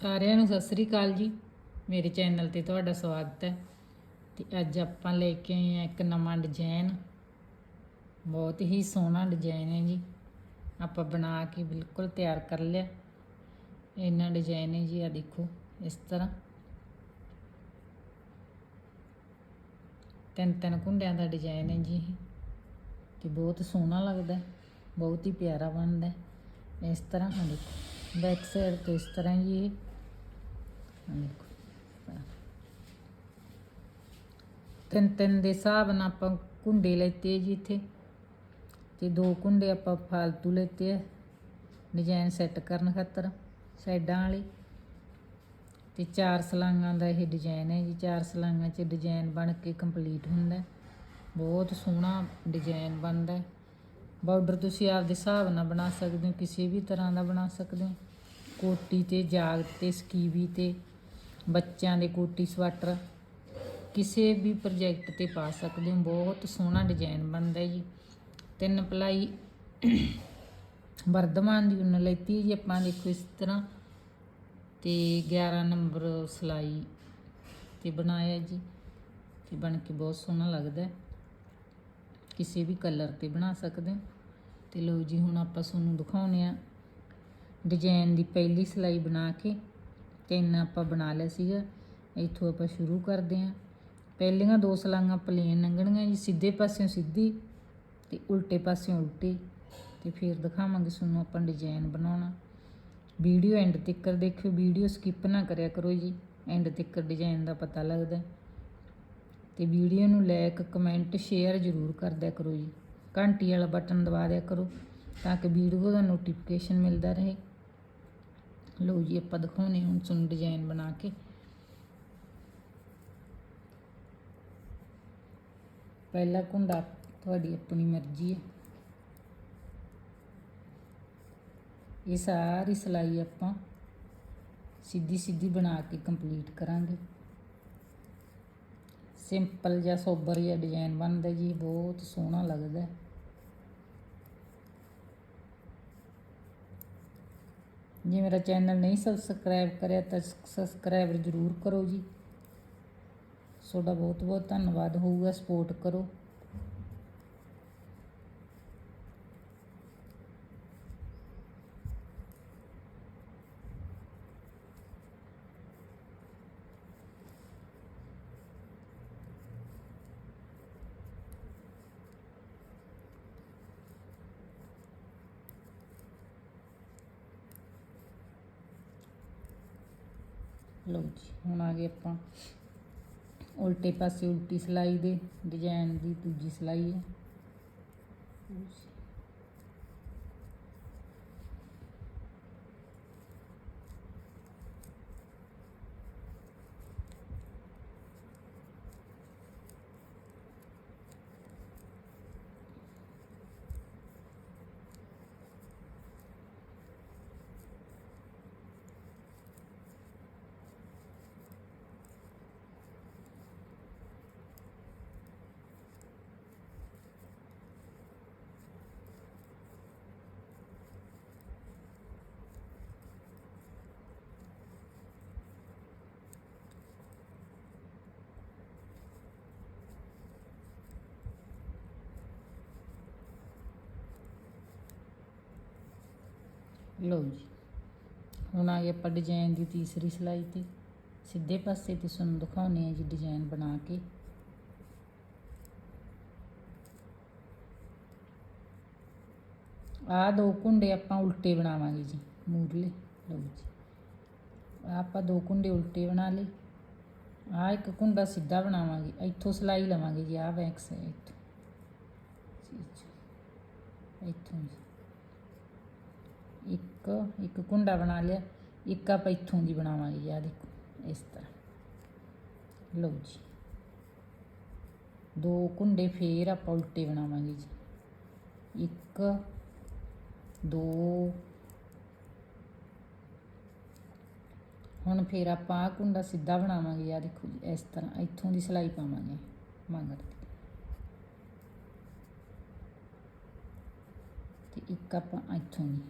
ਸਾਰਿਆਂ ਨੂੰ ਸਤਿ ਸ੍ਰੀ ਅਕਾਲ ਜੀ। ਮੇਰੇ ਚੈਨਲ ਤੇ ਤੁਹਾਡਾ ਸਵਾਗਤ ਹੈ। ਤੇ ਅੱਜ ਆਪਾਂ ਲੈ ਕੇ ਆਏ ਹਾਂ ਇੱਕ ਨਵਾਂ ਡਿਜ਼ਾਈਨ ਬਹੁਤ ਹੀ ਸੋਹਣਾ ਡਿਜ਼ਾਈਨ ਹੈ ਜੀ। ਆਪਾਂ ਬਣਾ ਕੇ ਬਿਲਕੁਲ ਤਿਆਰ ਕਰ ਲਿਆ। ਇਹਨਾਂ ਡਿਜ਼ਾਈਨ ਹੈ ਜੀ ਆ ਦੇਖੋ, ਇਸ ਤਰ੍ਹਾਂ। ਤਿੰਨ ਤਿੰਨ ਕੁੰਡਿਆਂ ਦਾ ਡਿਜ਼ਾਈਨ ਹੈ ਜੀ ਇਹ। ਤੇ ਬਹੁਤ ਸੋਹਣਾ ਲੱਗਦਾ ਬਹੁਤ ਹੀ ਪਿਆਰਾ ਬਣਦਾ ਇਸ ਤਰ੍ਹਾਂ ਆ ਦੇਖੋ ਬੈਕ ਸਾਈਡ ਤੋਂ ਇਸ ਤਰ੍ਹਾਂ ਜੀ ਇਹ। ਤਿੰਨ ਤਿੰਨ ਦੇ ਹਿਸਾਬ ਨਾਲ ਆਪਾਂ ਕੁੰਡੇ ਲੈਤੇ ਜੀ ਇੱਥੇ ਤੇ ਦੋ ਕੁੰਡੇ ਆਪਾਂ ਫਾਲਤੂ ਲੈਤੇ ਆ ਡਿਜ਼ਾਈਨ ਸੈੱਟ ਕਰਨ ਖਾਤਰ ਸਾਈਡਾਂ ਵਾਲੀ ਤੇ ਚਾਰ ਸਲਾਂਗਾਂ ਦਾ ਇਹ ਡਿਜ਼ਾਈਨ ਹੈ ਜੀ, ਚਾਰ ਸਲਾਂਗਾਂ 'ਚ ਡਿਜ਼ਾਈਨ ਬਣ ਕੇ ਕੰਪਲੀਟ ਹੁੰਦਾ ਬਹੁਤ ਸੋਹਣਾ ਡਿਜ਼ਾਈਨ ਬਣਦਾ ਹੈ। ਬਾਰਡਰ ਤੁਸੀਂ ਆਪਦੇ ਹਿਸਾਬ ਨਾਲ ਬਣਾ ਸਕਦੇ ਹੋ, ਕਿਸੇ ਵੀ ਤਰ੍ਹਾਂ ਦਾ ਬਣਾ ਸਕਦੇ ਹੋ। ਕੋਟੀ ਤੇ ਜਾਗ ਤੇ, ਸਕੀਵੀ ਤੇ ਬੱਚਿਆਂ ਦੇ ਕੋਟੀ ਸਵੈਟਰ, ਕਿਸੇ ਵੀ ਪ੍ਰੋਜੈਕਟ ਤੇ ਪਾ ਸਕਦੇ ਹੋ। ਬਹੁਤ ਸੋਹਣਾ ਡਿਜ਼ਾਈਨ ਬਣਦਾ ਜੀ। ਤਿੰਨ ਪਲਾਈ ਵਰਧਮਾਨ ਦੀ ਉਨ ਲੈਤੀ ਜੀ। ਆਪਾਂ ਦੇਖੋ ਇਸ ਤਰ੍ਹਾਂ ਤੇ 11 ਨੰਬਰ ਸਲਾਈ ਤੇ ਬਣਾਇਆ ਜੀ। ਤੇ ਬਣ ਕੇ ਬਹੁਤ ਸੋਹਣਾ ਲੱਗਦਾ। ਕਿਸੇ ਵੀ ਕਲਰ ਤੇ ਬਣਾ ਸਕਦੇ ਹੋ। ਤੇ ਲਓ ਜੀ, ਹੁਣ ਆਪਾਂ ਤੁਹਾਨੂੰ ਦਿਖਾਉਨੇ ਆ ਡਿਜ਼ਾਈਨ ਦੀ ਪਹਿਲੀ ਸਲਾਈ ਬਣਾ ਕੇ ਤਿੰਨ ਆਪਾਂ ਬਣਾ ਲਿਆ ਸੀਗਾ। ਇੱਥੋਂ ਆਪਾਂ ਸ਼ੁਰੂ ਕਰਦੇ ਹਾਂ। ਪਹਿਲੀਆਂ ਦੋ ਸਲਾਈਆਂ ਪਲੇਨ ਲੰਘਣੀਆਂ ਜੀ, ਸਿੱਧੇ ਪਾਸਿਓਂ ਸਿੱਧੀ ਤੇ ਉਲਟੇ ਪਾਸਿਓਂ ਉਲਟੀ ਤੇ ਫਿਰ ਦਿਖਾਵਾਂਗੇ ਤੁਹਾਨੂੰ ਆਪਾਂ ਡਿਜ਼ਾਈਨ ਬਣਾਉਣਾ। ਵੀਡੀਓ ਐਂਡ ਤੱਕ ਦੇਖਿਓ, ਵੀਡੀਓ ਸਕਿਪ ਨਾ ਕਰਿਆ ਕਰੋ ਜੀ। ਐਂਡ ਤੱਕ ਡਿਜ਼ਾਈਨ ਦਾ ਪਤਾ ਲੱਗਦਾ ਹੈ। ਤੇ ਵੀਡੀਓ ਨੂੰ ਲਾਇਕ ਕਮੈਂਟ ਸ਼ੇਅਰ ਜ਼ਰੂਰ ਕਰ ਦਿਆ ਕਰੋ ਜੀ। ਘੰਟੀ ਵਾਲਾ ਬਟਨ ਦਬਾ ਦਿਆ ਕਰੋ ਤਾਂ ਕਿ ਵੀਡੀਓ ਦਾ ਨੋਟੀਫਿਕੇਸ਼ਨ ਮਿਲਦਾ ਰਹੇ। ਲੋ ਜੀ, ਆਪਾਂ ਦਿਖਾਉਨੇ ਹੁਣ ਤੁਹਾਨੂੰ ਡਿਜ਼ਾਈਨ ਬਣਾ ਕੇ। ਪਹਿਲਾ ਕੁੰਡਾ ਤੁਹਾਡੀ ਆਪਣੀ ਮਰਜ਼ੀ ਹੈ। ਇਹ ਸਾਰੀ ਸਲਾਈ ਆਪਾਂ ਸਿੱਧੀ ਸਿੱਧੀ ਬਣਾ ਕੇ ਕੰਪਲੀਟ ਕਰਾਂਗੇ। ਸਿੰਪਲ ਜਿਹਾ ਸੋਬਰ ਜਿਹਾ ਡਿਜ਼ਾਈਨ ਬਣਦਾ ਜੀ, ਬਹੁਤ ਸੋਹਣਾ ਲੱਗਦਾ। ਹੈ। ਜੇ ਮੇਰਾ ਚੈਨਲ ਨਹੀਂ ਸਬਸਕ੍ਰਾਈਬ ਕਰਿਆ ਤਾਂ ਸਬਸਕ੍ਰਾਈਬ ਜ਼ਰੂਰ ਕਰੋ ਜੀ। ਤੁਹਾਡਾ ਬਹੁਤ ਬਹੁਤ ਧੰਨਵਾਦ ਹੋਊਗਾ, ਸਪੋਰਟ ਕਰੋ। ਲਓ ਜੀ, ਹੁਣ ਆ ਗਏ ਆਪਾਂ ਉਲਟੇ ਪਾਸੇ ਉਲਟੀ ਸਲਾਈ ਦੇ ਡਿਜ਼ਾਈਨ ਦੀ ਦੂਜੀ ਸਲਾਈ ਹੈ। ਲਓ ਜੀ। ਹੁਣ ਆ ਗਏ ਆਪਾਂ ਡਿਜ਼ਾਈਨ ਦੀ ਤੀਸਰੀ ਸਿਲਾਈ ਤੇ। ਸਿੱਧੇ ਪਾਸੇ ਤੇ ਤੁਹਾਨੂੰ ਦਿਖਾਉਨੇ ਆ ਜੀ ਡਿਜ਼ਾਈਨ ਬਣਾ ਕੇ। ਆ ਦੋ ਕੁੰਡੇ ਆਪਾਂ ਉਲਟੇ ਬਣਾਵਾਂਗੇ ਜੀ, ਮੂਰਲੇ। ਲਓ ਜੀ। ਆਹ ਆਪਾਂ ਦੋ ਕੁੰਡੇ ਉਲਟੇ ਬਣਾ ਲਏ। ਆ ਇੱਕ ਕੁੰਡਾ ਸਿੱਧਾ ਬਣਾਵਾਂਗੇ। ਇੱਥੋਂ ਸਿਲਾਈ ਲਵਾਂਗੇ ਜੀ ਆ ਬੈਕ ਇੱਥੋਂ ਇੱਥੋਂ ਜੀ। ਇੱਕ ਇੱਕ ਕੁੰਡਾ ਬਣਾ ਲਿਆ, ਇੱਕ ਆਪਾਂ ਇੱਥੋਂ ਦੀ ਬਣਾਵਾਂਗੇ ਜੀ ਦੇਖੋ, ਇਸ ਤਰ੍ਹਾਂ। ਲਓ ਜੀ। ਦੋ ਕੁੰਡੇ ਫੇਰ ਆਪਾਂ ਉਲਟੇ ਬਣਾਵਾਂਗੇ ਜੀ। ਇੱਕ, ਦੋ। ਹੁਣ ਫੇਰ ਆਪਾਂ ਆਹ ਕੁੰਡਾ ਸਿੱਧਾ ਬਣਾਵਾਂਗੇ ਆ ਦੇਖੋ ਜੀ, ਇਸ ਤਰ੍ਹਾਂ, ਇੱਥੋਂ ਦੀ ਸਲਾਈ ਪਾਵਾਂਗੇ, ਮਗਰ ਦੀ। ਤੇ ਇੱਕ ਆਪਾਂ ਇੱਥੋਂ ਦੀ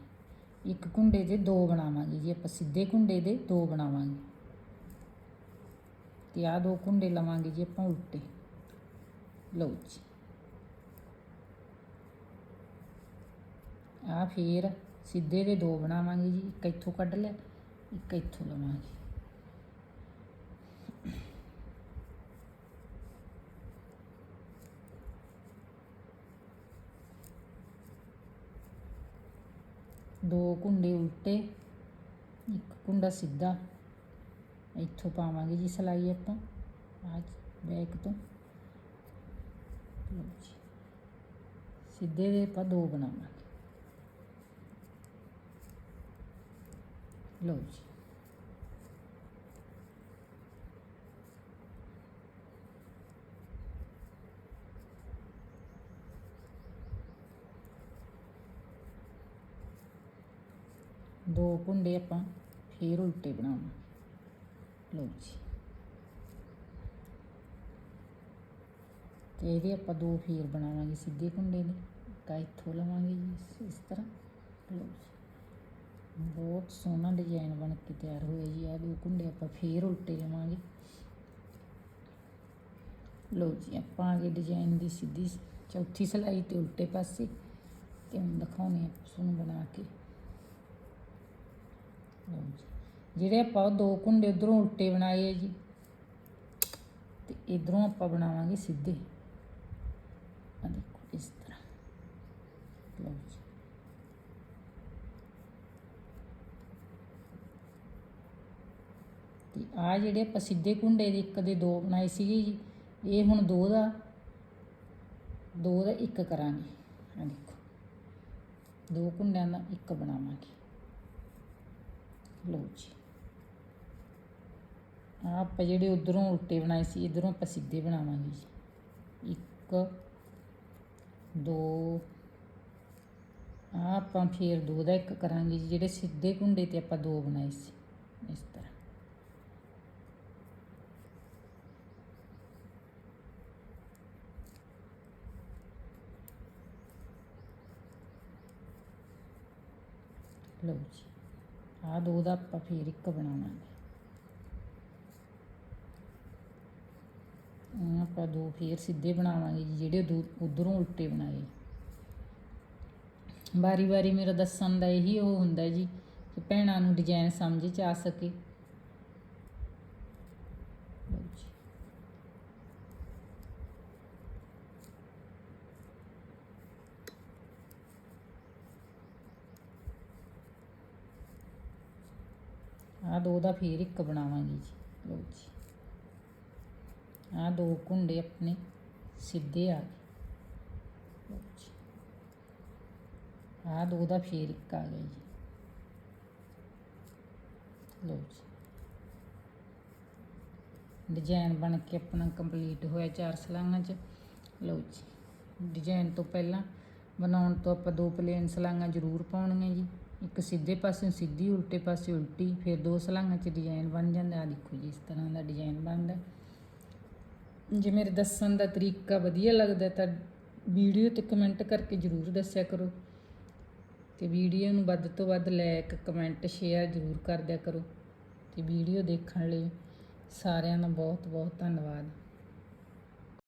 ਇੱਕ ਕੁੰਡੇ ਦੇ ਦੋ ਬਣਾਵਾਂਗੇ ਜੀ, ਆਪਾਂ ਸਿੱਧੇ ਕੁੰਡੇ ਦੇ ਦੋ ਬਣਾਵਾਂਗੇ। ਤੇ ਆ ਦੋ ਕੁੰਡੇ ਲਵਾਂਗੇ ਜੀ ਆਪਾਂ ਉਲਟੇ। ਲਓ ਜੀ। ਆ ਫੇਰ ਸਿੱਧੇ ਦੇ ਦੋ ਬਣਾਵਾਂਗੇ ਜੀ, ਇੱਕ ਇੱਥੋਂ ਕੱਢ ਲਿਆ, ਇੱਕ ਇੱਥੋਂ ਲਵਾਂਗੇ। ਦੋ ਕੁੰਡੇ ਉਲਟੇ, ਇੱਕ ਕੁੰਡਾ ਸਿੱਧਾ। ਇੱਥੋਂ ਪਾਵਾਂਗੇ ਜੀ ਸਲਾਈ ਆਪਾਂ। ਆ ਬੈਕ ਤੋਂ। ਲਓ ਜੀ। ਸਿੱਧੇ ਦੇ ਆਪਾਂ ਦੋ ਬਣਾਵਾਂਗੇ। ਲਓ ਜੀ। ਦੋ ਕੁੰਡੇ ਆਪਾਂ ਫੇਰ ਉਲਟੇ ਬਣਾਵਾਂਗੇ ਲਓ ਜੀ। ਤੇ ਇਹਦੇ ਆਪਾਂ ਦੋ ਫੇਰ ਬਣਾਵਾਂਗੇ ਸਿੱਧੇ ਕੁੰਡੇ ਦੇ। ਇੱਕ ਇੱਥੋਂ ਲਵਾਂਗੇ ਜੀ ਇਸ- ਤਰ੍ਹਾਂ। ਲਓ ਜੀ। ਬਹੁਤ ਸੋਹਣਾ ਡਿਜ਼ਾਈਨ ਬਣ ਕੇ ਤਿਆਰ ਹੋਇਆ ਜੀ। ਆ ਦੋ ਕੁੰਡੇ ਆਪਾਂ ਫੇਰ ਉਲਟੇ ਲਵਾਂਗੇ। ਲਓ ਜੀ, ਆਪਾਂ ਆ ਗਏ ਡਿਜ਼ਾਈਨ ਦੀ ਸਿੱਧੀ ਚੌਥੀ ਸਲਾਈ ਤੇ ਉਲਟੇ ਪਾਸੇ। ਤੇ ਹੁਣ ਦਿਖਾਉਣੇ ਆ ਤੁਹਾਨੂੰ ਬਣਾ ਕੇ। ਜਿਹੜੇ ਆਪਾਂ ਉਹ ਦੋ ਕੁੰਡੇ ਉਧਰੋਂ ਉਲਟੇ ਬਣਾਏ ਆ ਜੀ, ਤੇ ਇਧਰੋਂ ਆਪਾਂ ਬਣਾਵਾਂਗੇ ਸਿੱਧੇ। ਆ ਦੇਖੋ ਇਸ ਤਰ੍ਹਾਂ। ਲਓ ਜੀ। ਤੇ ਆ ਜਿਹੜੇ ਆਪਾਂ ਸਿੱਧੇ ਕੁੰਡੇ ਦੇ ਇੱਕ ਦੇ ਦੋ ਬਣਾਏ ਸੀਗੇ ਜੀ, ਇਹ ਹੁਣ ਦੋ ਦਾ ਦੋ ਦਾ ਇੱਕ ਕਰਾਂਗੇ। ਆ ਦੇਖੋ। ਦੋ ਕੁੰਡਿਆਂ ਦਾ ਇੱਕ ਬਣਾਵਾਂਗੇ। ਲਓ ਜੀ। ਆਹ ਆਪਾਂ ਜਿਹੜੇ ਉਧਰੋਂ ਉਲਟੇ ਬਣਾਏ ਸੀ, ਇਧਰੋਂ ਆਪਾਂ ਸਿੱਧੇ ਬਣਾਵਾਂਗੇ ਜੀ। ਇੱਕ, ਦੋ, ਆਹ ਆਪਾਂ ਫੇਰ ਦੋ ਦਾ ਇੱਕ ਕਰਾਂਗੇ ਜੀ, ਜਿਹੜੇ ਸਿੱਧੇ ਕੁੰਡੇ ਤੇ ਆਪਾਂ ਦੋ ਬਣਾਏ ਸੀ, ਇਸ ਤਰ੍ਹਾਂ। ਲਓ ਜੀ। ਆਹ ਦੋ ਦਾ ਆਪਾਂ ਫੇਰ ਇੱਕ ਬਣਾਵਾਂਗੇ। ਆਹ ਆਪਾਂ ਦੋ ਫੇਰ ਸਿੱਧੇ ਬਣਾਵਾਂਗੇ ਜੀ, ਜਿਹੜੇ ਦੋ ਉਧਰੋਂ ਉਲਟੇ ਬਣਾਏ। ਵਾਰੀ ਵਾਰੀ ਮੇਰਾ ਦੱਸਣ ਦਾ ਇਹੀ ਉਹ ਹੁੰਦਾ ਜੀ ਕਿ ਭੈਣਾਂ ਨੂੰ ਡਿਜ਼ਾਈਨ ਸਮਝ ਚ ਆ ਸਕੇ ਲਓ ਜੀ ਆਹ ਦੋ ਦਾ ਫੇਰ ਇੱਕ ਬਣਾਵਾਂਗੇ ਜੀ। ਲਓ ਜੀ। ਆਹ ਦੋ ਕੁੰਡੇ ਆਪਣੇ ਸਿੱਧੇ ਆ ਗਏ। ਲਓ ਆਹ ਦੋ ਦਾ ਫੇਰ ਇੱਕ ਆ ਗਿਆ ਜੀ। ਲਓ ਜੀ। ਡਿਜ਼ਾਈਨ ਬਣ ਕੇ ਆਪਣਾ ਕੰਪਲੀਟ ਹੋਇਆ ਚਾਰ ਸਲਾਂਗਾਂ 'ਚ। ਲਓ ਜੀ। ਡਿਜ਼ਾਈਨ ਤੋਂ ਪਹਿਲਾਂ ਬਣਾਉਣ ਤੋਂ ਆਪਾਂ ਦੋ ਪਲੇਨ ਸਲਾਂਗਾਂ ਜ਼ਰੂਰ ਪਾਉਣੀਆਂ ਜੀ। ਇੱਕ ਸਿੱਧੇ ਪਾਸੇ ਸਿੱਧੀ, ਉਲਟੇ ਪਾਸੇ ਉਲਟੀ, ਫਿਰ ਦੋ ਸਲਾਈਆਂ 'ਚ ਡਿਜ਼ਾਈਨ ਬਣ ਜਾਂਦਾ। ਆ ਦੇਖੋ ਜੀ, ਇਸ ਤਰ੍ਹਾਂ ਦਾ ਡਿਜ਼ਾਈਨ ਬਣਦਾ। ਜੇ ਮੇਰੇ ਦੱਸਣ ਦਾ ਤਰੀਕਾ ਵਧੀਆ ਲੱਗਦਾ ਤਾਂ ਵੀਡੀਓ ਤੇ ਕਮੈਂਟ ਕਰਕੇ ਜ਼ਰੂਰ ਦੱਸਿਆ ਕਰੋ। ਤੇ ਵੀਡੀਓ ਨੂੰ ਵੱਧ ਤੋਂ ਵੱਧ ਲਾਇਕ ਕਮੈਂਟ ਸ਼ੇਅਰ ਜ਼ਰੂਰ ਕਰ ਦਿਆ ਕਰੋ। ਤੇ ਵੀਡੀਓ ਦੇਖਣ ਲਈ ਸਾਰਿਆਂ ਦਾ ਬਹੁਤ ਬਹੁਤ ਧੰਨਵਾਦ।